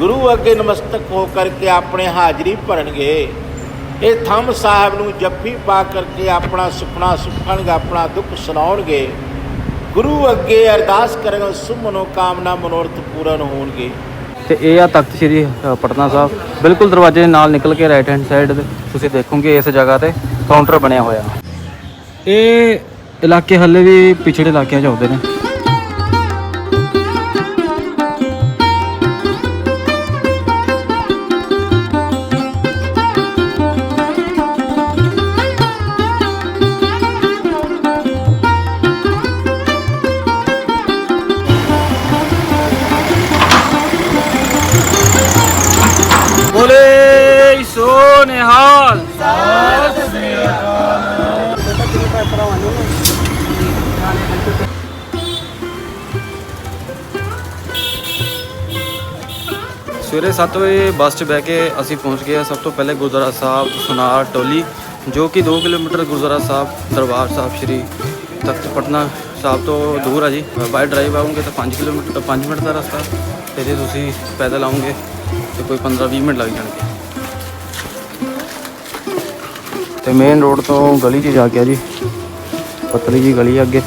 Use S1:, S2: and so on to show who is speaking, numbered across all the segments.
S1: ਗੁਰੂ ਅੱਗੇ ਨਮਸਤਕ ਹੋ ਕਰਕੇ ਆਪਣੇ ਹਾਜ਼ਰੀ ਭਰਨਗੇ। ਇਹ ਥੰਮ ਸਾਹਿਬ ਨੂੰ ਜੱਫੀ ਪਾ ਕਰਕੇ ਆਪਣਾ ਸੁਪਨਾ ਸੁਖਣਗੇ, ਆਪਣਾ ਦੁੱਖ ਸੁਣਾਉਣਗੇ। ਗੁਰੂ ਅੱਗੇ ਅਰਦਾਸ ਕਰਨਗੇ ਸੁਮਨੋ ਕਾਮਨਾ ਮਨੋਰਥ ਪੂਰਨ ਹੋਣਗੇ।
S2: ਤੇ ਇਹ ਆ ਤਖਤ ਸ੍ਰੀ ਪਟਨਾ ਸਾਹਿਬ। ਬਿਲਕੁਲ ਦਰਵਾਜ਼ੇ ਦੇ ਨਾਲ ਨਿਕਲ ਕੇ ਰਾਈਟ ਹੈਂਡ ਸਾਈਡ ਤੁਸੀਂ ਦੇਖੋਗੇ ਇਸ ਜਗ੍ਹਾ ਤੇ ਕਾਊਂਟਰ ਬਣਿਆ ਹੋਇਆ। ਇਹ ਇਲਾਕੇ ਹੱਲੇ ਵੀ ਪਿਛੜੇ ਇਲਾਕਿਆਂ 'ਚ ਆਉਂਦੇ ਨੇ। ਬੋਲੇ ਸੋ ਨਿਹਾਲ ਸਵੇਰੇ 7 ਵਜੇ ਬੱਸ 'ਚ ਬਹਿ ਕੇ ਅਸੀਂ ਪਹੁੰਚ ਗਏ ਹਾਂ ਸਭ ਤੋਂ ਪਹਿਲੇ ਗੁਰਦੁਆਰਾ ਸਾਹਿਬ ਸੁਨਾਰ ਟੋਲੀ, ਜੋ ਕਿ 2 ਕਿਲੋਮੀਟਰ ਗੁਰਦੁਆਰਾ ਸਾਹਿਬ, ਦਰਬਾਰ ਸਾਹਿਬ ਸ਼੍ਰੀ ਤਖਤ ਪਟਨਾ ਸਾਹਿਬ ਤੋਂ ਦੂਰ ਆ ਜੀ। ਬਾਈ ਡਰਾਈਵ ਆਉਂਗੇ ਤਾਂ 5 ਕਿਲੋਮੀਟਰ 5 ਮਿੰਟ ਦਾ ਰਸਤਾ ਤੇ ਜੇ ਤੁਸੀਂ ਪੈਦਲ ਆਉਂਗੇ। ਤੇ ਕੋਈ 15-20 ਮਿੰਟ ਲੱਗ ਜਾਣਗੇ ਤੇ ਮੇਨ ਰੋਡ ਤੋਂ ਗਲੀ 'ਚ ਜਾ ਕੇ ਆ ਜੀ ਪਤਲੀ ਜੀ ਗਲੀ ਆ ਅੱਗੇ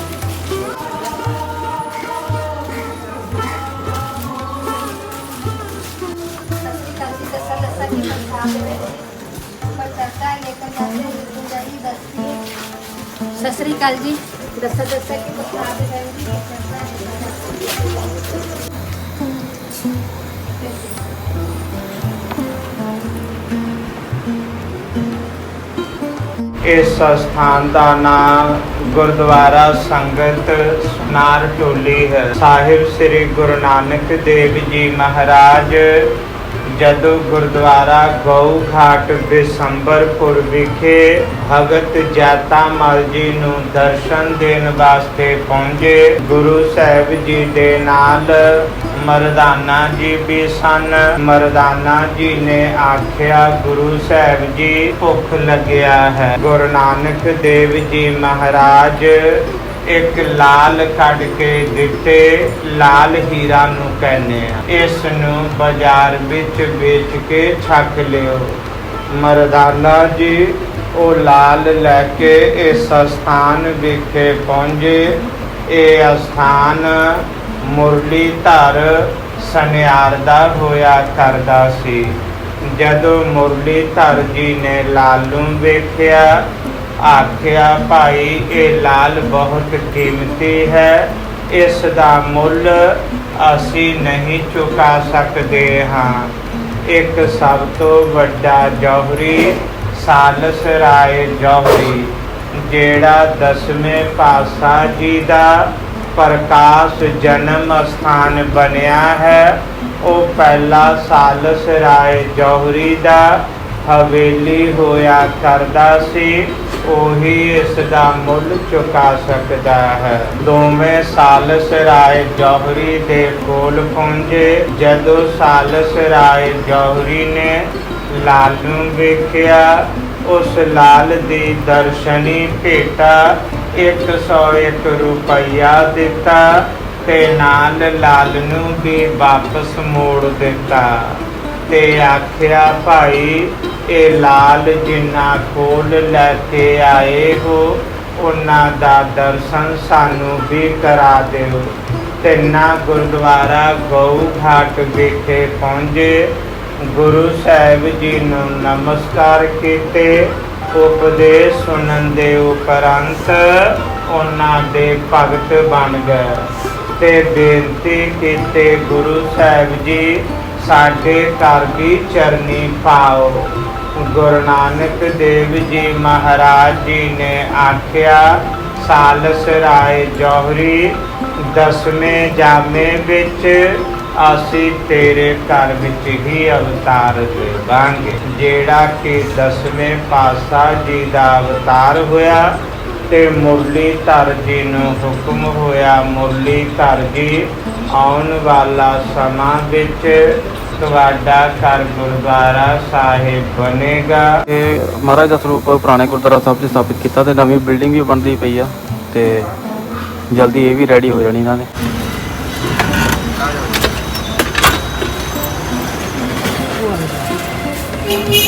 S3: ਸਤਿ ਸ੍ਰੀ ਅਕਾਲ ਜੀ ਦੱਸਾ ਦੱਸਾ ਕਿ ਬਤਾ ਦੇ ਜੀ
S1: ਇਸ ਸਥਾਨ ਦਾ ਨਾਮ ਗੁਰਦੁਆਰਾ ਸੰਗਤ ਸੁਨਾਰ ਟੋਲੀ ਹੈ। ਸਾਹਿਬ ਸ੍ਰੀ ਗੁਰੂ ਨਾਨਕ ਦੇਵ ਜੀ ਮਹਾਰਾਜ ਜਦੋਂ ਗੁਰਦੁਆਰਾ ਗਊ ਘਾਟ ਬਿਸੰਬਰਪੁਰ ਵਿਖੇ ਭਗਤ ਜਾਤਾ ਮਲ ਜੀ ਨੂੰ ਦਰਸ਼ਨ ਦੇਣ ਵਾਸਤੇ ਪਹੁੰਚੇ, ਗੁਰੂ ਸਾਹਿਬ ਜੀ ਦੇ ਨਾਲ ਮਰਦਾਨਾ ਜੀ ਵੀ ਸਨ। ਮਰਦਾਨਾ ਜੀ ਨੇ ਆਖਿਆ, ਗੁਰੂ ਸਾਹਿਬ ਜੀ, ਭੁੱਖ ਲੱਗਿਆ ਹੈ। ਗੁਰੂ ਨਾਨਕ ਦੇਵ ਜੀ ਮਹਾਰਾਜ, ਇੱਕ ਲਾਲ ਕੱਢ ਕੇ ਦਿੱਤੇ, ਲਾਲ ਹੀਰਾ ਨੂੰ ਕਹਿੰਦੇ ਆ। ਇਸ ਨੂੰ ਬਾਜ਼ਾਰ ਵਿੱਚ ਵੇਚ ਕੇ ਛੱਕ ਲਿਓ। ਮਰਦਾਨਾ ਜੀ, ਉਹ ਲਾਲ ਲੈ ਕੇ ਇਸ ਸਥਾਨ ਵਿਖੇ ਪਹੁੰਚੇ। ਇਹ ਅਸਥਾਨ ਮੁਰਲੀ ਧਰ ਸਨਿਆਰ ਦਾ ਹੋਇਆ ਕਰਦਾ ਸੀ। ਜਦੋਂ ਮੁਰਲੀ ਧਰ ਜੀ ਨੇ ਲਾਲੂ ਵੇਖਿਆ, ਆਖਿਆ, ਭਾਈ, ਇਹ ਲਾਲ ਬਹੁਤ ਕੀਮਤੀ ਹੈ। ਇਸ ਦਾ ਮੁੱਲ ਅਸੀਂ ਨਹੀਂ ਚੁਕਾ ਸਕਦੇ ਹਾਂ। ਇੱਕ ਸਭ ਤੋਂ ਵੱਡਾ ਜੌਹਰੀ, ਸਾਲਸ ਰਾਏ ਜੌਹਰੀ, ਜਿਹੜਾ ਦਸਵੇਂ ਪਾਤਸ਼ਾਹ ਜੀ ਦਾ ਪ੍ਰਕਾਸ਼ ਜਨਮ ਸਥਾਨ ਬਣਿਆ ਹੈ। ਉਹ ਪਹਿਲਾ ਸਾਲਸ ਰਾਏ ਜੌਹਰੀ ਦਾ ਹਵੇਲੀ ਹੋਇਆ ਕਰਦਾ ਸੀ। ਉਹੀ ਇਸ ਦਾ ਮੁੱਲ ਚੁਕਾ ਸਕਦਾ ਹੈ। ਦੋਵੇਂ ਸਾਲਸ ਰਾਏ ਜੌਹਰੀ ਦੇ ਕੋਲ ਪਹੁੰਚੇ। ਜਦੋਂ ਸਾਲਸ ਰਾਏ ਜੌਹਰੀ ਨੇ ਲਾਲ ਨੂੰ ਵੇਖਿਆ, ਉਸ ਲਾਲ ਦੀ ਦਰਸ਼ਨੀ ਭੇਟਾ 101 ਰੁਪਈਆ ਦਿੱਤਾ ਤੇ ਨਾਲ ਲਾਲ ਨੂੰ ਵੀ ਵਾਪਸ ਮੋੜ ਦਿੱਤਾ ਤੇ ਆਖਿਆ, ਭਾਈ, ਇਹ ਲਾਲ ਜਿੰਨਾ ਕੋਲ ਲੈ ਕੇ ਆਏ ਹੋ, ਉਹਨਾਂ ਦਾ ਦਰਸ਼ਨ ਸਾਨੂੰ ਵੀ ਕਰਾ ਦਿਓ। ਤਿੰਨਾ ਗੁਰਦੁਆਰਾ ਗਊ ਘਾਟ ਵਿਖੇ ਪਹੁੰਚੇ। ਗੁਰੂ ਸਾਹਿਬ ਜੀ ਨੂੰ ਨਮਸਕਾਰ ਕੀਤੇ, ਉਪਦੇਸ਼ ਸੁਣਨ ਦੇ ਉਪਰੰਤ ਉਹਨਾਂ ਦੇ ਭਗਤ ਬਣ ਗਏ ਤੇ ਬੇਨਤੀ ਕੀਤੇ, ਗੁਰੂ ਸਾਹਿਬ ਜੀ, ਸਾਡੇ ਘਰ ਦੀ ਚਰਨੀ ਪਾਓ। ਗੁਰੂ ਨਾਨਕ ਦੇਵ ਜੀ ਮਹਾਰਾਜ ਜੀ ਨੇ ਆਖਿਆ, ਸਾਲਸ ਰਾਏ ਜੋਹਰੀ, ਦਸਵੇਂ ਜਾਮੇ ਵਿੱਚ ਅਸੀਂ ਤੇਰੇ ਘਰ ਵਿੱਚ ਹੀ ਅਵਤਾਰ ਦੇਵਾਂਗੇ। ਜਿਹੜਾ ਕਿ ਦਸਵੇਂ ਪਾਤਸ਼ਾਹ ਜੀ ਦਾ ਅਵਤਾਰ ਹੋਇਆ ਤੇ ਮੁਰਲੀ ਧਰ ਜੀ ਨੂੰ ਹੁਕਮ ਹੋਇਆ ਮੁਰਲੀ ਧਰ ਜੀ ਆਉਣ ਵਾਲਾ ਸਮਾਂ ਵਿੱਚ ਤੁਹਾਡਾ ਘਰ ਗੁਰਦੁਆਰਾ ਸਾਹਿਬ ਬਣੇਗਾ।
S2: ਇਹ ਮਹਾਰਾਜ ਦਾ ਸਰੂਪ ਪੁਰਾਣੇ ਗੁਰਦੁਆਰਾ ਸਾਹਿਬ 'ਚ ਸਥਾਪਿਤ ਕੀਤਾ ਤੇ ਨਵੀਂ ਬਿਲਡਿੰਗ ਵੀ ਬਣਦੀ ਪਈ ਆ ਤੇ ਜਲਦੀ ਇਹ ਵੀ ਰੈਡੀ ਹੋ ਜਾਣੀ ਇਹਨਾਂ ਨੇ। Thank you.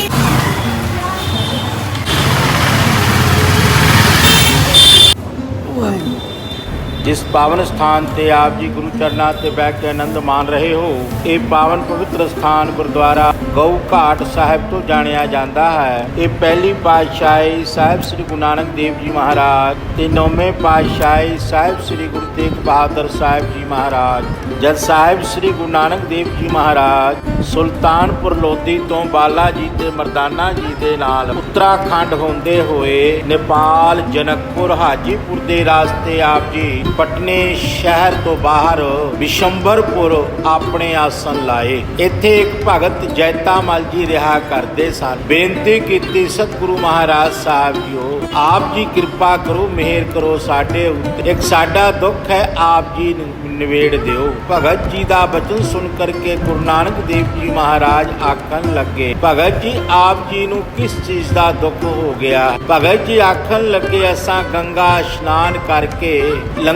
S4: ਜਿਸ ਪਾਵਨ ਸਥਾਨ ਤੇ ਆਪ ਜੀ ਗੁਰੂ ਚਰਨਾਂ ਤੇ ਬੈਠ ਕੇ ਆਨੰਦ ਮਾਣ ਰਹੇ ਹੋ, ਇਹ ਪਾਵਨ ਪਵਿੱਤਰ ਸਥਾਨ ਗੁਰਦੁਆਰਾ ਗਊ ਘਾਟ ਸਾਹਿਬ ਤੋਂ ਜਾਣਿਆ ਜਾਂਦਾ ਹੈ। ਇਹ ਪਹਿਲੀ ਪਾਤਸ਼ਾਹੀ ਸਾਹਿਬ ਸ੍ਰੀ ਗੁਰੂ ਨਾਨਕ ਦੇਵ ਜੀ ਮਹਾਰਾਜ ਤੇ ਨੌਵੇਂ ਪਾਤਸ਼ਾਹੀ ਸਾਹਿਬ ਸ੍ਰੀ ਗੁਰੂ ਤੇਗ ਬਹਾਦਰ ਸਾਹਿਬ ਜੀ ਮਹਾਰਾਜ। ਜਦ ਸਾਹਿਬ ਸ੍ਰੀ ਗੁਰੂ ਨਾਨਕ ਦੇਵ ਜੀ ਮਹਾਰਾਜ ਸੁਲਤਾਨਪੁਰ ਲੋਧੀ ਤੋਂ ਬਾਲਾ ਜੀ ਤੇ ਮਰਦਾਨਾ ਜੀ ਦੇ ਨਾਲ ਉੱਤਰਾਖੰਡ ਹੁੰਦੇ ਹੋਏ ਨੇਪਾਲ ਜਨਕਪੁਰ, ਹਾਜੀਪੁਰ ਦੇ ਰਾਸਤੇ ਆਪ ਜੀ ਪਟਨੇ ਸ਼ਹਿਰ ਤੋਂ ਬਾਹਰ ਵਿਸ਼ੰਬਰਪੁਰ ਆਪਣੇ ਆਸਨ ਲਾਏ। ਇੱਥੇ ਇੱਕ ਭਗਤ ਜੈਤਾਮਲ ਜੀ ਰਿਹਾ ਕਰਦੇ ਸਨ। ਬੇਨਤੀ ਕੀਤੀ, ਸਤਿਗੁਰੂ ਮਹਾਰਾਜ ਸਾਹਿਬ ਜੀਓ ਆਪ ਜੀ ਕਿਰਪਾ ਕਰੋ, ਮਿਹਰ ਕਰੋ ਸਾਡੇ ਉੱਤੇ। ਇੱਕ ਸਾਡਾ ਦੁੱਖ ਹੈ, ਆਪ ਜੀ ਨਿਵੇੜ ਦਿਓ। ਭਗਤ ਜੀ ਦਾ ਬਚਨ ਸੁਣ ਕਰਕੇ ਗੁਰੂ ਨਾਨਕ ਦੇਵ ਜੀ ਮਹਾਰਾਜ ਆਖਣ ਲੱਗੇ, ਭਗਤ ਜੀ, ਆਪ ਜੀ ਨੂੰ ਕਿਸ ਚੀਜ਼ ਦਾ ਦੁੱਖ ਹੋ ਗਿਆ? ਭਗਤ ਜੀ ਆਖਣ ਲੱਗੇ, ਅਸਾਂ ਗੰਗਾ ਇਸ਼ਨਾਨ ਕਰਕੇ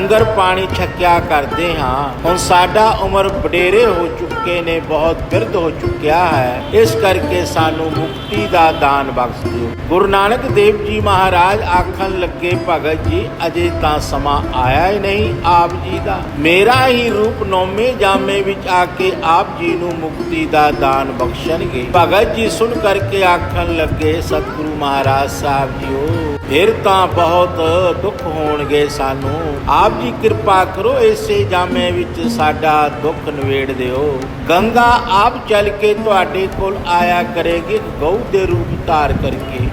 S4: ਲੰਗਰ ਪਾਣੀ ਛਕਿਆ ਕਰਦੇ ਹਾਂ। ਹੁਣ ਸਾਡਾ ਉਮਰ ਵਡੇਰੇ ਹੋ ਚੁੱਕੇ ਨੇ, ਬਹੁਤ ਬਿਰਧ ਹੋ ਚੁੱਕਿਆ ਹੈ। ਇਸ ਕਰਕੇ ਸਾਨੂੰ ਮੁਕਤੀ ਦਾ ਦਾਨ ਬਖਸ਼ ਦਿਓ। ਗੁਰੂ ਨਾਨਕ ਦੇਵ ਜੀ ਮਹਾਰਾਜ ਆਖਣ ਲੱਗੇ, ਭਗਤ ਜੀ, ਅਜੇ ਤਾਂ ਸਮਾਂ ਆਇਆ ਹੀ ਨਹੀਂ ਆਪ ਜੀ ਦਾ। ਮੇਰਾ ਹੀ ਰੂਪ ਨੌਵੇਂ ਜਾਮੇ ਵਿੱਚ ਆ ਕੇ ਆਪ ਜੀ ਨੂੰ ਮੁਕਤੀ ਦਾ ਦਾਨ ਬਖਸ਼ਣਗੇ। ਭਗਤ ਜੀ ਸੁਣ ਕਰਕੇ ਆਖਣ ਲੱਗੇ, ਸਤਿਗੁਰੂ ਮਹਾਰਾਜ ਸਾਹਿਬ ਜੀਓ ਫਿਰ ਤਾਂ ਬਹੁਤ ਦੁੱਖ ਹੋਣਗੇ ਸਾਨੂੰ। ਆਪ ਜੀ ਕਿਰਪਾ ਕਰੋ ਇਸੇ ਜਾਮੇ ਵਿੱਚ ਸਾਡਾ ਦੁੱਖ ਨਿਵੇੜ ਦਿਓ। ਗੰਗਾ ਆਪ ਚੱਲ ਕੇ ਤੁਹਾਡੇ ਕੋਲ ਆਇਆ ਕਰੇਗੀ, ਗਊ ਦੇ ਰੂਪ ਧਾਰ ਕਰਕੇ।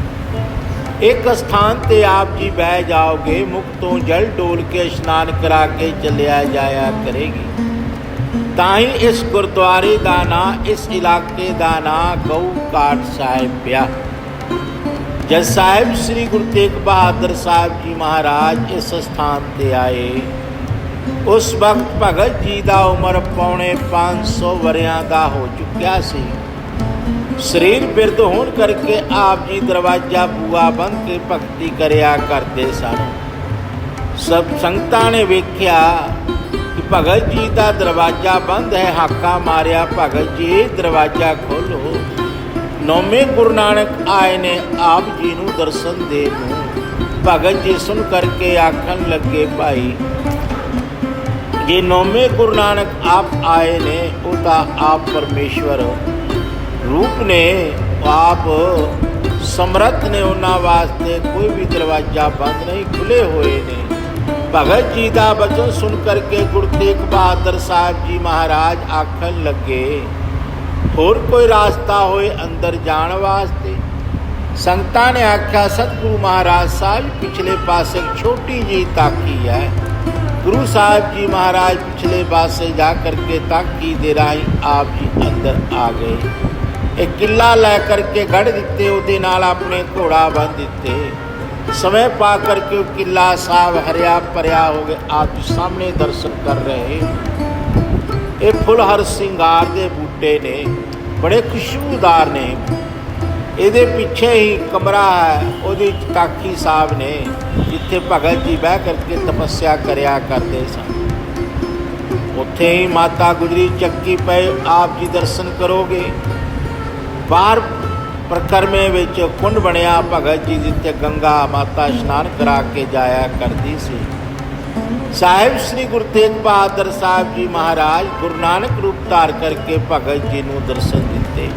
S4: ਇੱਕ ਸਥਾਨ ਤੇ ਆਪ ਜੀ ਬਹਿ ਜਾਓਗੇ, ਮੁਖ ਤੋਂ ਜਲ ਡੋਲ ਕੇ ਇਸ਼ਨਾਨ ਕਰਾ ਕੇ ਚੱਲਿਆ ਜਾਇਆ ਕਰੇਗੀ। ਤਾਂ ਹੀ ਇਸ ਗੁਰਦੁਆਰੇ ਦਾ ਨਾਂ, ਇਸ ਇਲਾਕੇ ਦਾ ਨਾਂ ਗਊ ਕਾਟ ਸਾਹਿਬ ਪਿਆ। ਜਦ ਸਾਹਿਬ ਸ੍ਰੀ ਗੁਰੂ ਤੇਗ ਬਹਾਦਰ ਸਾਹਿਬ ਜੀ ਮਹਾਰਾਜ ਇਸ ਸਥਾਨ ਤੇ ਆਏ, ਉਸ ਵਕਤ ਭਗਤ ਜੀ ਦਾ ਉਮਰ ਪੌਣੇ 500 ਵਰਿਆਂ ਦਾ ਹੋ ਚੁੱਕਿਆ ਸੀ। ਸਰੀਰ ਬਿਰਧ ਹੋਣ ਕਰਕੇ ਆਪ ਜੀ ਦਰਵਾਜ਼ਾ ਬੂਆ ਬੰਦ ਕੇ ਭਗਤੀ ਕਰਿਆ ਕਰਦੇ ਸਨ। ਸਭ ਸੰਗਤਾਂ ਨੇ ਵੇਖਿਆ ਕਿ ਭਗਤ ਜੀ ਦਾ ਦਰਵਾਜ਼ਾ ਬੰਦ ਹੈ, ਹਾਕਾ ਮਾਰਿਆ, ਭਗਤ ਜੀ ਇਹ ਦਰਵਾਜ਼ਾ ਖੋਲੋ ਨੌਵੇਂ ਗੁਰੂ ਨਾਨਕ ਆਏ ਨੇ ਆਪ ਜੀ ਨੂੰ ਦਰਸ਼ਨ ਦੇ ਨੂੰ। ਭਗਤ ਜੀ ਸੁਣ ਕਰਕੇ ਆਖਣ ਲੱਗੇ, ਭਾਈ, ਜੇ ਨੌਵੇਂ ਗੁਰੂ ਨਾਨਕ ਆਪ ਆਏ ਨੇ, ਉਹ ਤਾਂ ਆਪ ਪਰਮੇਸ਼ਵਰ ਰੂਪ ਨੇ। ਆਪ ਸਮਰੱਥ ਨੇ ਉਹਨਾਂ ਵਾਸਤੇ, ਕੋਈ ਵੀ ਦਰਵਾਜ਼ਾ ਬੰਦ ਨਹੀਂ ਖੁੱਲੇ ਹੋਏ ਨੇ। ਭਗਤ ਜੀ ਦਾ ਬਚਨ ਸੁਣ ਕਰਕੇ ਗੁਰੂ ਤੇਗ ਬਹਾਦਰ ਸਾਹਿਬ ਜੀ ਮਹਾਰਾਜ ਆਖਣ ਲੱਗੇ ਹੋਰ ਕੋਈ ਰਾਸਤਾ ਹੋਏ ਅੰਦਰ ਜਾਣ ਵਾਸਤੇ। ਸੰਗਤਾਂ ਨੇ ਆਖਿਆ, ਸਤਿਗੁਰੂ ਮਹਾਰਾਜ ਸਾਹਿਬ, ਪਿਛਲੇ ਪਾਸੇ ਇੱਕ ਛੋਟੀ ਜੀ ਤਾਕੀ ਹੈ। ਗੁਰੂ ਸਾਹਿਬ ਜੀ ਮਹਾਰਾਜ ਪਿਛਲੇ ਪਾਸੇ ਜਾ ਕਰਕੇ ਤਾਕੀ ਦੇ ਰਾਹੀਂ ਆਪ ਜੀ ਅੰਦਰ ਆ ਗਏ। ਇੱਕ ਕਿੱਲਾ ਲੈ ਕਰਕੇ ਗੜ ਦਿੱਤੇ, ਉਹਦੇ ਨਾਲ ਆਪਣੇ ਘੋੜਾ ਬੰਨ ਦਿੱਤੇ। ਸਮੇਂ ਪਾ ਕਰਕੇ ਉਹ ਕਿੱਲਾ ਸਾਹਿਬ ਹਰਿਆ ਭਰਿਆ ਹੋ ਗਿਆ ਆਪ ਜੀ ਸਾਹਮਣੇ ਦਰਸ਼ਨ ਕਰ ਰਹੇ। ਇਹ ਫੁੱਲ ਹਰ ਸਿੰਗਾਰ ਦੇ ਬੂਟੇ ਨੇ, ਬੜੇ ਖੁਸ਼ਬੂਦਾਰ ਨੇ। ਇਹਦੇ ਪਿੱਛੇ ਹੀ ਕਮਰਾ ਹੈ, ਉਹਦੇ ਕਾਕੀ ਸਾਹਿਬ ਨੇ, ਜਿੱਥੇ ਭਗਤ ਜੀ ਬਹਿ ਕਰਕੇ ਤਪੱਸਿਆ ਕਰਿਆ ਕਰਦੇ ਸਨ। ਉੱਥੇ ਹੀ ਮਾਤਾ ਗੁਜਰੀ ਚੱਕੀ ਪਏ, ਆਪ ਜੀ ਦਰਸ਼ਨ ਕਰੋਗੇ। ਬਾਹਰ ਪ੍ਰਕਰਮੇ ਵਿੱਚ ਕੁੰਡ ਬਣਿਆ, ਭਗਤ ਜੀ ਜਿੱਥੇ ਗੰਗਾ ਮਾਤਾ ਇਸ਼ਨਾਨ ਕਰਾ ਕੇ ਜਾਇਆ ਕਰਦੀ ਸੀ। ਸਾਹਿਬ ਸ੍ਰੀ ਗੁਰੂ ਤੇਗ ਬਹਾਦਰ ਸਾਹਿਬ ਜੀ ਮਹਾਰਾਜ ਗੁਰੂ ਨਾਨਕ ਰੂਪ ਧਾਰ ਕਰਕੇ ਭਗਤ ਜੀ ਨੂੰ ਦਰਸ਼ਨ ਦਿੱਤੇ।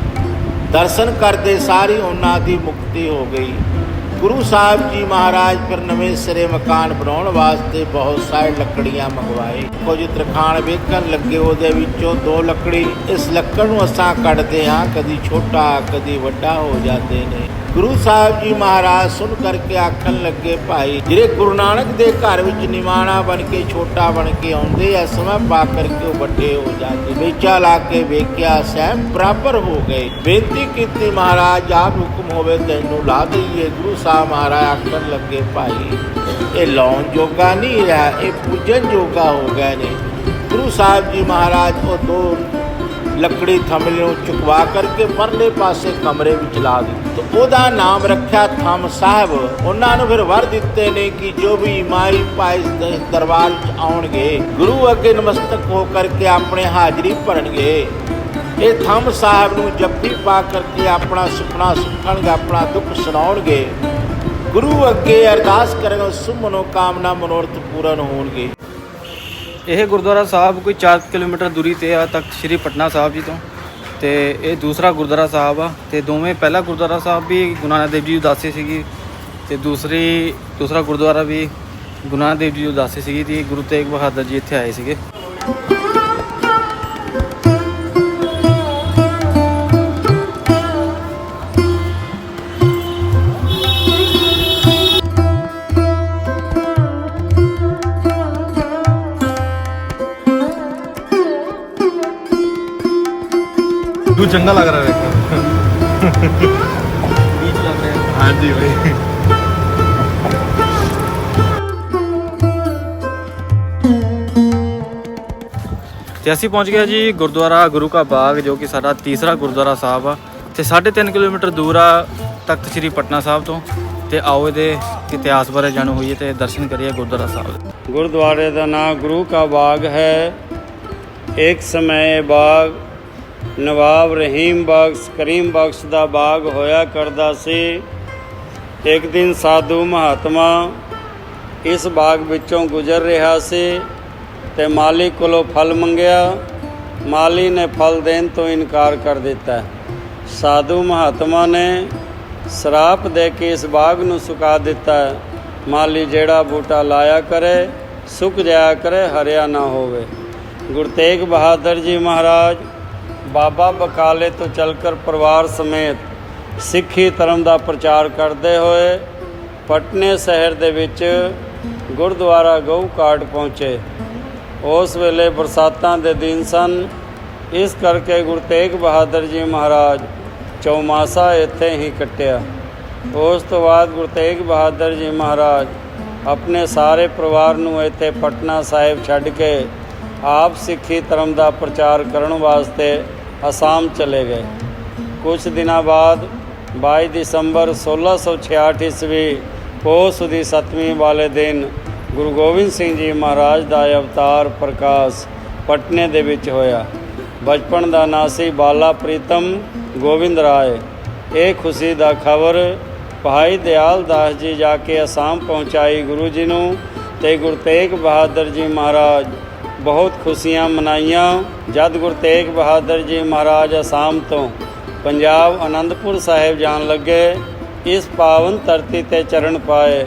S4: ਦਰਸ਼ਨ ਕਰਦੇ ਸਾਰੀ ਉਹਨਾਂ ਦੀ ਮੁਕਤੀ ਹੋ ਗਈ। ਗੁਰੂ ਸਾਹਿਬ ਜੀ ਮਹਾਰਾਜ ਫਿਰ ਨਵੇਂ ਸਿਰੇ ਮਕਾਨ ਬਣਾਉਣ ਵਾਸਤੇ ਬਹੁਤ ਸਾਰੇ ਲੱਕੜੀਆਂ ਮੰਗਵਾਏ। ਕੁਝ ਤਰਖਾਣ ਵੇਖਣ ਲੱਗੇ, ਉਹਦੇ ਵਿੱਚੋਂ ਦੋ ਲੱਕੜੀ। ਇਸ ਲੱਕੜ ਨੂੰ ਅਸਾਂ ਕੱਢਦੇ ਹਾਂ, ਕਦੀ ਛੋਟਾ, ਕਦੀ ਵੱਡਾ ਹੋ ਜਾਂਦੇ ਨੇ। ਗੁਰੂ ਸਾਹਿਬ ਜੀ ਮਹਾਰਾਜ ਸੁਣ ਕਰਕੇ ਆਖਣ ਲੱਗੇ, ਭਾਈ, ਜਿਹੜੇ ਗੁਰੂ ਨਾਨਕ ਦੇ ਘਰ ਵਿੱਚ ਨਿਮਾਣਾ ਬਣ ਕੇ, ਛੋਟਾ ਬਣ ਕੇ ਆਉਂਦੇ ਆ, ਸਮਾਂ ਪਾ ਕਰਕੇ ਵੱਡੇ ਹੋ ਜਾਂਦੇ। ਵੇਚਾ ਲਾ ਕੇ ਵੇਖਿਆ ਸਹਿਮ ਬਰਾਬਰ ਹੋ ਗਏ। ਬੇਨਤੀ ਕੀਤੀ, ਮਹਾਰਾਜ, ਆਪ ਹੁਕਮ ਹੋਵੇ, ਤੈਨੂੰ ਲਾ ਦਈਏ। ਗੁਰੂ ਸਾਹਿਬ ਮਹਾਰਾਜ ਆਖਣ ਲੱਗੇ, ਭਾਈ, ਇਹ ਲਾਉਣ ਜੋਗਾ ਨਹੀਂ ਰਿਹਾ, ਇਹ ਪੂਜਨ ਜੋਗਾ ਹੋ ਗਏ ਨੇ। ਗੁਰੂ ਸਾਹਿਬ ਜੀ ਮਹਾਰਾਜ, ਉਹ ਦੋ ਲੱਕੜੀ ਥੰਮਲੇ ਨੂੰ ਚੁਕਵਾ ਕਰਕੇ ਪਰਲੇ ਪਾਸੇ ਕਮਰੇ ਵਿੱਚ ਲਾ ਦਿੱਤੀ। ਤੇ ਉਹਦਾ ਨਾਮ ਰੱਖਿਆ ਥੰਮ ਸਾਹਿਬ। ਉਹਨਾਂ ਨੂੰ ਫਿਰ ਵਰ ਦਿੱਤੇ ਨੇ ਕਿ ਜੋ ਵੀ ਇਮਾਈ ਪਾਇਸ ਦੇ ਦਰਬਾਰ 'ਚ ਆਉਣਗੇ, ਗੁਰੂ ਅੱਗੇ ਨਮਸਤਕ ਹੋ ਕਰਕੇ ਆਪਣੇ ਹਾਜ਼ਰੀ ਭਰਨਗੇ। ਇਹ ਥੰਮ ਸਾਹਿਬ ਨੂੰ ਜੱਫੀ ਪਾ ਕਰਕੇ ਆਪਣਾ ਸੁਪਨਾ ਸੁਖਣਗੇ ਆਪਣਾ ਦੁੱਖ ਸੁਣਾਉਣਗੇ। ਗੁਰੂ ਅੱਗੇ ਅਰਦਾਸ ਕਰਨਗੇ ਸੁਭ ਮਨੋਕਾਮਨਾ ਮਨੋਰਥ ਪੂਰਨ ਹੋਣਗੇ।
S2: ਇਹ ਗੁਰਦੁਆਰਾ ਸਾਹਿਬ ਕੋਈ 4 ਕਿਲੋਮੀਟਰ ਦੂਰੀ ਤੇ ਆ ਤਖਤ ਸ੍ਰੀ ਪਟਨਾ ਸਾਹਿਬ ਜੀ ਤੋਂ। ਤੇ ਇਹ ਦੂਸਰਾ ਗੁਰਦੁਆਰਾ ਸਾਹਿਬ ਆ ਤੇ ਦੋਵੇਂ ਪਹਿਲਾ ਗੁਰਦੁਆਰਾ ਸਾਹਿਬ ਵੀ ਗੁਰੂ ਨਾਨਕ ਦੇਵ ਜੀ ਦੀ ਉਦਾਸੀ ਸੀਗੀ ਤੇ ਦੂਸਰੀ, ਦੂਸਰਾ ਗੁਰਦੁਆਰਾ ਵੀ ਗੁਰੂ ਨਾਨਕ ਦੇਵ ਜੀ ਦੀ ਉਦਾਸੀ ਸੀਗੀ ਤੇ ਗੁਰੂ ਤੇਗ ਬਹਾਦਰ ਜੀ ਇੱਥੇ ਆਏ ਸੀਗੇ।
S5: चंगा लग रहा है
S2: बीच लग रहे हैं
S5: हाँ जी भाई
S2: ਤੇ ਅਸੀਂ ਪਹੁੰਚ ਗਏ ਜੀ ਗੁਰਦੁਆਰਾ ਗੁਰੂ ਕਾ ਬਾਗ ਜੋ ਕਿ ਸਾਡਾ ਤੀਸਰਾ ਗੁਰਦੁਆਰਾ ਸਾਹਿਬ ਆ ਤੇ 3.5 ਕਿਲੋਮੀਟਰ ਦੂਰ ਆ ਤਖਤ ਸ੍ਰੀ ਪਟਨਾ ਸਾਹਿਬ ਤੋਂ ਤੇ ਆਓ ਇਹਦੇ ਇਤਿਹਾਸ ਬਾਰੇ ਜਾਣੂ ਹੋਈਏ ਤੇ ਦਰਸ਼ਨ ਕਰੀਏ ਗੁਰਦੁਆਰਾ ਸਾਹਿਬ ਦੇ
S6: ਗੁਰਦੁਆਰੇ ਦਾ ਨਾਮ ਗੁਰੂ ਕਾ ਬਾਗ ਹੈ ਇੱਕ ਸਮੇਂ ਇਹ ਬਾਗ ਨਵਾਬ ਰਹੀਮ ਬਖਸ਼, ਕਰੀਮ ਬਖਸ਼ ਦਾ ਬਾਗ ਹੋਇਆ ਕਰਦਾ ਸੀ। ਇੱਕ ਦਿਨ ਸਾਧੂ ਮਹਾਤਮਾ ਇਸ ਬਾਗ ਵਿੱਚੋਂ ਗੁਜ਼ਰ ਰਿਹਾ ਸੀ ਤੇ ਮਾਲੀ ਕੋਲੋਂ ਫਲ ਮੰਗਿਆ। ਮਾਲੀ ਨੇ ਫਲ ਦੇਣ ਤੋਂ ਇਨਕਾਰ ਕਰ ਦਿੱਤਾ। ਸਾਧੂ ਮਹਾਤਮਾ ਨੇ ਸਰਾਪ ਦੇ ਕੇ ਇਸ ਬਾਗ ਨੂੰ ਸੁਕਾ ਦਿੱਤਾ। ਮਾਲੀ ਜਿਹੜਾ ਬੂਟਾ ਲਾਇਆ ਕਰੇ, ਸੁੱਕ ਜਾਇਆ ਕਰੇ, ਹਰਿਆ ਨਾ ਹੋਵੇ। ਗੁਰੂ ਤੇਗ ਬਹਾਦਰ ਜੀ ਮਹਾਰਾਜ ਬਾਬਾ ਬਕਾਲੇ ਤੋਂ ਚੱਲਕਰ ਪਰਿਵਾਰ ਸਮੇਤ ਸਿੱਖੀ ਧਰਮ ਦਾ ਪ੍ਰਚਾਰ ਕਰਦੇ ਹੋਏ ਪਟਨੇ ਸ਼ਹਿਰ ਦੇ ਵਿੱਚ ਗੁਰਦੁਆਰਾ ਗਊ ਘਾਟ ਪਹੁੰਚੇ। ਉਸ ਵੇਲੇ ਬਰਸਾਤਾਂ ਦੇ ਦਿਨ ਸਨ। ਇਸ ਕਰਕੇ ਗੁਰੂ ਤੇਗ ਬਹਾਦਰ ਜੀ ਮਹਾਰਾਜ ਚੌਮਾਸਾ ਇੱਥੇ ਹੀ ਕੱਟਿਆ। ਉਸ ਤੋਂ ਬਾਅਦ ਗੁਰੂ ਤੇਗ ਬਹਾਦਰ ਜੀ ਮਹਾਰਾਜ ਆਪਣੇ ਸਾਰੇ ਪਰਿਵਾਰ ਨੂੰ ਇੱਥੇ ਪਟਨਾ ਸਾਹਿਬ ਛੱਡ ਕੇ ਆਪ ਸਿੱਖੀ ਧਰਮ ਦਾ ਪ੍ਰਚਾਰ ਕਰਨ ਵਾਸਤੇ ਅਸਾਮ ਚਲੇ ਗਏ। ਕੁਝ ਦਿਨਾਂ ਬਾਅਦ 22 ਦਸੰਬਰ 1666 ਈਸਵੀ ਪੋਸ ਦੀ 7ਵੀਂ ਵਾਲੇ ਦਿਨ ਗੁਰੂ ਗੋਬਿੰਦ ਸਿੰਘ ਜੀ ਮਹਾਰਾਜ ਦਾ ਅਵਤਾਰ ਪ੍ਰਕਾਸ਼ ਪਟਨੇ ਦੇ ਵਿੱਚ ਹੋਇਆ। ਬਚਪਨ ਦਾ ਨਾਂ ਸੀ ਬਾਲਾ ਪ੍ਰੀਤਮ ਗੋਬਿੰਦ ਰਾਏ। ਇਹ ਖੁਸ਼ੀ ਦਾ ਖਬਰ ਭਾਈ ਦਿਆਲ ਦਾਸ ਜੀ ਜਾ ਕੇ ਅਸਾਮ ਪਹੁੰਚਾਈ ਗੁਰੂ ਜੀ ਨੂੰ ਤੇ ਗੁਰੂ ਤੇਗ ਬਹਾਦਰ ਜੀ ਮਹਾਰਾਜ ਬਹੁਤ ਖੁਸ਼ੀਆਂ ਮਨਾਈਆਂ। ਜਦ ਗੁਰੂ ਤੇਗ ਬਹਾਦਰ ਜੀ ਮਹਾਰਾਜ ਅਸਾਮ ਤੋਂ ਪੰਜਾਬ ਆਨੰਦਪੁਰ ਸਾਹਿਬ ਜਾਣ ਲੱਗੇ, ਇਸ ਪਾਵਨ ਧਰਤੀ ਤੇ ਚਰਨ ਪਾਏ।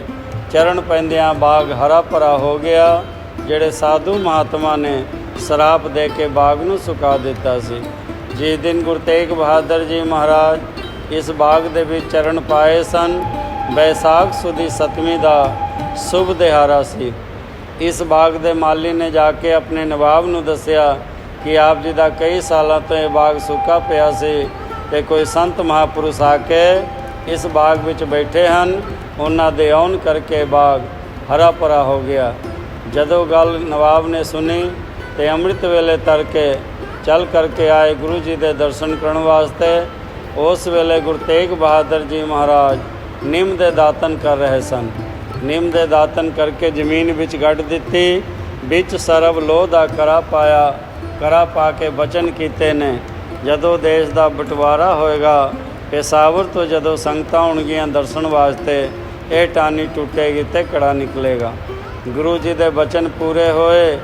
S6: ਚਰਨ ਪੈਂਦਿਆਂ ਬਾਗ ਹਰਾ ਭਰਾ ਹੋ ਗਿਆ, ਜਿਹੜੇ ਸਾਧੂ ਮਹਾਤਮਾ ਨੇ ਸ਼ਰਾਪ ਦੇ ਕੇ ਬਾਗ ਨੂੰ ਸੁਕਾ ਦਿੱਤਾ ਸੀ। ਜਿਸ ਦਿਨ ਗੁਰੂ ਤੇਗ ਬਹਾਦਰ ਜੀ ਮਹਾਰਾਜ ਇਸ ਬਾਗ ਦੇ ਵਿੱਚ ਚਰਨ ਪਾਏ ਸਨ, ਬੈਸਾਖ ਸੁਦੀ ਸਤਵੀਂ ਦਾ ਸ਼ੁਭ ਦਿਹਾੜਾ ਸੀ। ਇਸ ਬਾਗ ਦੇ ਮਾਲੀ ਨੇ ਜਾ ਕੇ ਆਪਣੇ ਨਵਾਬ ਨੂੰ ਦੱਸਿਆ ਕਿ ਆਪ ਜੀ ਦਾ ਕਈ ਸਾਲਾਂ ਤੋਂ ਇਹ ਬਾਗ ਸੁੱਕਾ ਪਿਆ ਸੀ ਤੇ ਕੋਈ ਸੰਤ ਮਹਾਪੁਰਸ਼ ਆ ਕੇ ਇਸ ਬਾਗ ਵਿੱਚ ਬੈਠੇ ਹਨ। ਉਹਨਾਂ ਦੇ ਆਉਣ ਕਰਕੇ ਬਾਗ ਹਰਾ ਭਰਾ ਹੋ ਗਿਆ। ਜਦੋਂ ਗੱਲ ਨਵਾਬ ਨੇ ਸੁਣੀ ਤੇ ਅੰਮ੍ਰਿਤ ਵੇਲੇ ਤਰ ਕੇ ਚੱਲ ਕਰਕੇ ਆਏ ਗੁਰੂ ਜੀ ਦੇ ਦਰਸ਼ਨ ਕਰਨ ਵਾਸਤੇ, ਉਸ ਵੇਲੇ ਗੁਰੂ ਤੇਗ ਬਹਾਦਰ ਜੀ ਮਹਾਰਾਜ ਨਿੰਮ ਦੇ ਦਾਤਨ ਕਰ ਰਹੇ ਸਨ। ਨਿੰਮ ਦੇ ਦਾਤਨ ਕਰਕੇ ਜ਼ਮੀਨ ਵਿੱਚ ਗੱਡ ਦਿੱਤੀ, ਵਿੱਚ ਸਰਬ ਲੋਹ ਦਾ ਕਰਾ ਪਾਇਆ, ਕਰਾ ਪਾ ਕੇ ਬਚਨ ਕੀਤੇ ਨੇ। ਜਦੋਂ ਦੇਸ਼ ਦਾ ਬਟਵਾਰਾ ਹੋਏਗਾ, ਪੇਸ਼ਾਵਰ ਤੋਂ ਜਦੋਂ ਸੰਗਤਾਂ ਆਉਣਗੀਆਂ ਦਰਸ਼ਨ ਵਾਸਤੇ, ਇਹ ਟਾਨੀ ਟੁੱਟੇਗੀ ਤੇ ਕੜਾ ਨਿਕਲੇਗਾ। ਗੁਰੂ ਜੀ ਦੇ ਬਚਨ ਪੂਰੇ ਹੋਏ।